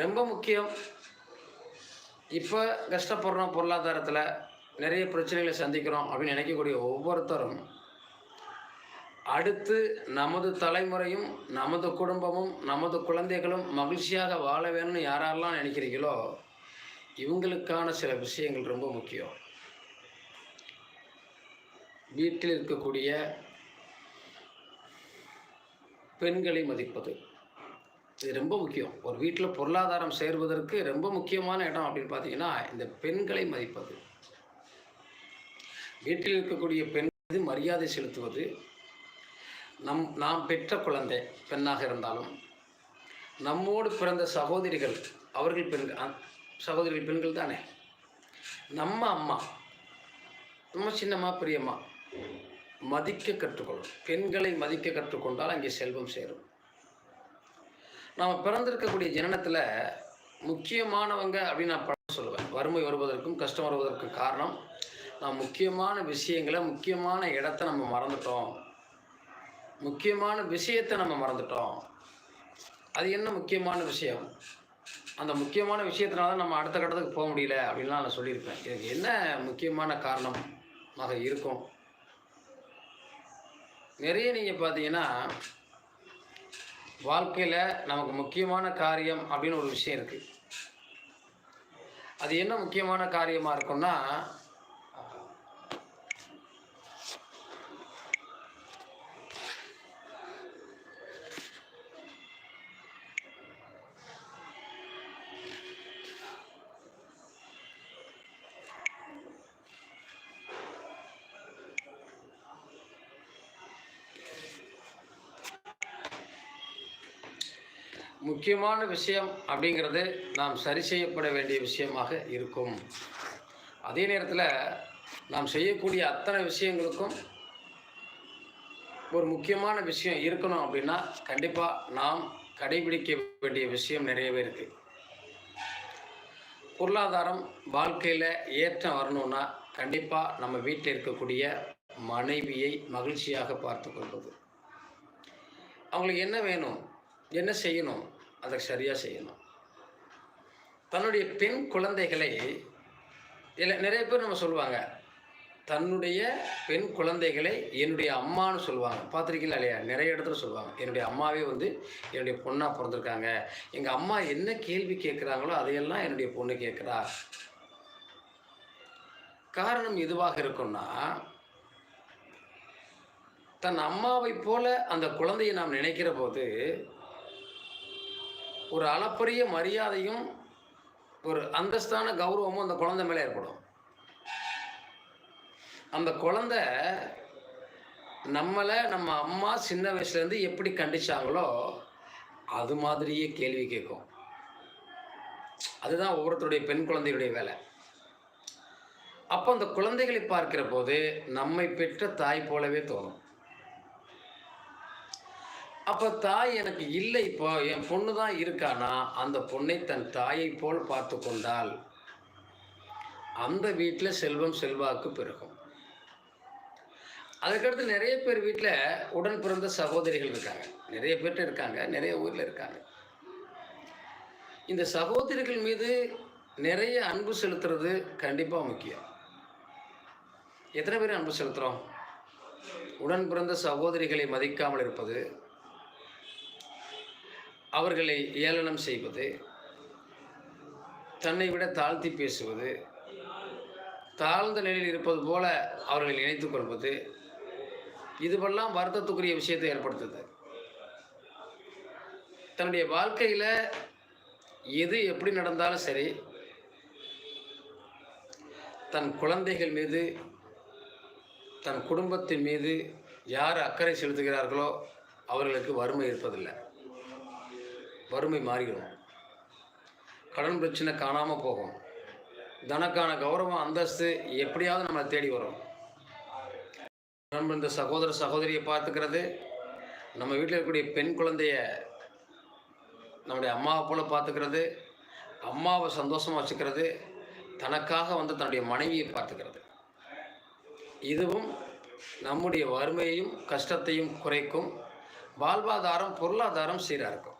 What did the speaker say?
ரொம்ப முக்கியம். இப்போ கஷ்டப்படுறோம் பொருளாதாரத்தில் நிறைய பிரச்சனைகளை சந்திக்கிறோம் அப்படின்னு நினைக்கக்கூடிய ஒவ்வொருத்தரும் அடுத்து நமது தலைமுறையும் நமது குடும்பமும் நமது குழந்தைகளும் மகிழ்ச்சியாக வாழ வேணும்னு யாரெல்லாம் நினைக்கிறீங்களோ இவங்களுக்கான சில விஷயங்கள் ரொம்ப முக்கியம். வீட்டில் இருக்கக்கூடிய பெண்களை மதிப்பது. இது ரொம்ப முக்கியம். ஒரு வீட்டில் பொருளாதாரம் சேர்வதற்கு ரொம்ப முக்கியமான இடம் அப்படின்னு பார்த்தீங்கன்னா இந்த பெண்களை மதிப்பது. வீட்டில் இருக்கக்கூடிய பெண் மீது மரியாதை செலுத்துவது. நம் நாம் பெற்ற குழந்தை பெண்ணாக இருந்தாலும் நம்மோடு பிறந்த சகோதரிகள் அவர்கள் பெண்கள் சகோதரிகள் பெண்கள் தானே? நம்ம அம்மா நம்ம சின்னம்மா பெரியம்மா மதிக்க கற்றுக்கொள்ளும். பெண்களை மதிக்க கற்றுக்கொண்டால் அங்கே செல்வம் சேரும். நாம் பிறந்திருக்கக்கூடிய ஜனனத்தில் முக்கியமானவங்க அப்படின்னு நான் படம் சொல்லுவேன். வறுமை வருவதற்கும் கஷ்டம் வருவதற்கும் காரணம் நாம் முக்கியமான விஷயங்களை முக்கியமான இடத்த நம்ம மறந்துட்டோம். முக்கியமான விஷயத்தை நம்ம மறந்துட்டோம். அது என்ன முக்கியமான விஷயம்? அந்த முக்கியமான விஷயத்தினால தான் நம்ம அடுத்த கட்டத்துக்கு போக முடியல அப்படின்லாம் நான் சொல்லியிருப்பேன். இதுக்கு என்ன முக்கியமான காரணமாக இருக்கும்? நிறைய நீங்கள் பார்த்தீங்கன்னா வாழ்க்கையில் நமக்கு முக்கியமான காரியம் அப்படின்னு ஒரு விஷயம் இருக்குது அது என்ன முக்கியமான காரியமாக இருக்கும்னா முக்கியமான விஷயம் அப்படிங்கிறது நாம் சரி செய்யப்பட வேண்டிய விஷயமாக இருக்கும். அதே நேரத்தில் நாம் செய்யக்கூடிய அத்தனை விஷயங்களுக்கும் ஒரு முக்கியமான விஷயம் இருக்கணும் அப்படின்னா கண்டிப்பாக நாம் கடைபிடிக்க வேண்டிய விஷயம் நிறையவே இருக்குது பொருளாதாரம் வாழ்க்கையில் ஏற்றம் வரணும்னா கண்டிப்பாக நம்ம வீட்டில் இருக்கக்கூடிய மனைவியை மகிழ்ச்சியாக பார்த்து கொள்வது. அவங்களுக்கு என்ன வேணும்? என்ன செய்யணும்? அதை சரியாக செய்யணும். தன்னுடைய பெண் குழந்தைகளை இல்லை நிறைய பேர் நம்ம சொல்லுவாங்க தன்னுடைய பெண் குழந்தைகளை என்னுடைய அம்மான்னு சொல்லுவாங்க. பார்த்துருக்கீங்களா இல்லையா? நிறைய இடத்துல சொல்லுவாங்க என்னுடைய அம்மாவே வந்து என்னுடைய பொண்ணாக பிறந்திருக்காங்க. எங்கள் அம்மா என்ன கேள்வி கேட்குறாங்களோ அதையெல்லாம் என்னுடைய பொண்ணு கேட்குறா. காரணம் எதுவாக இருக்கும்னா தன் அம்மாவைப் போல அந்த குழந்தையை நாம் நினைக்கிற போது ஒரு அளப்பரிய மரியாதையும் ஒரு அந்தஸ்தான கௌரவமும் அந்த குழந்தை மேலே ஏற்படும். அந்த குழந்தை நம்மளை நம்ம அம்மா சின்ன வயசுலேருந்து எப்படி கண்டிச்சாங்களோ அது மாதிரியே கேள்வி கேட்கும். அதுதான் ஒவ்வொருத்தருடைய பெண் குழந்தையுடைய வேலை. அப்போ அந்த குழந்தைகளை பார்க்கிற போது நம்மை பெற்ற தாய் போலவே தோணும். அப்போ தாய் எனக்கு இல்லை இப்போ. என் பொண்ணு தான் இருக்கானா? அந்த பொண்ணை தன் தாயை போல் பார்த்து கொண்டால் அந்த வீட்டில் செல்வம் செல்வாக்கு பெருகும். அதுக்கடுத்து நிறைய பேர் வீட்டில் உடன் பிறந்த சகோதரிகள் இருக்காங்க. நிறைய பேர்கிட்ட இருக்காங்க. நிறைய ஊரில் இருக்காங்க. இந்த சகோதரிகள் மீது நிறைய அன்பு செலுத்துறது கண்டிப்பாக முக்கியம். எத்தனை பேர் அன்பு செலுத்துகிறோம் உடன் பிறந்த சகோதரிகளை மதிக்காமல் இருப்பது அவர்களை ஏளனம் செய்வது தன்னை விட தாழ்த்தி பேசுவது தாழ்ந்த நிலையில் இருப்பது போல அவர்களை நினைத்து கொள்வது இதுவெல்லாம் வருத்தத்துக்குரிய விஷயத்தை ஏற்படுத்துது. தன்னுடைய வாழ்க்கையில் எது எப்படி நடந்தாலும் சரி தன் குழந்தைகள் மீது தன் குடும்பத்தின் மீது யார் அக்கறை செலுத்துகிறார்களோ அவர்களுக்கு வறுமை இருப்பதில்லை. வறுமை மாறிடும் கடன் பிரச்சனை காணாமல் போகும். தனக்கான கௌரவம் அந்தஸ்து எப்படியாவது நம்மளை தேடி வரும். இந்த சகோதர சகோதரியை பார்த்துக்கிறது. நம்ம வீட்டில் இருக்கக்கூடிய பெண் குழந்தைய நம்முடைய அம்மாவை போல் பார்த்துக்கிறது. அம்மாவை சந்தோஷமாக வச்சுக்கிறது. தனக்காக வந்து தன்னுடைய மனைவியை பார்த்துக்கிறது. இதுவும் நம்முடைய வறுமையையும் கஷ்டத்தையும் குறைக்கும். வாழ்வாதாரம் பொருளாதாரம் சீராக இருக்கும்.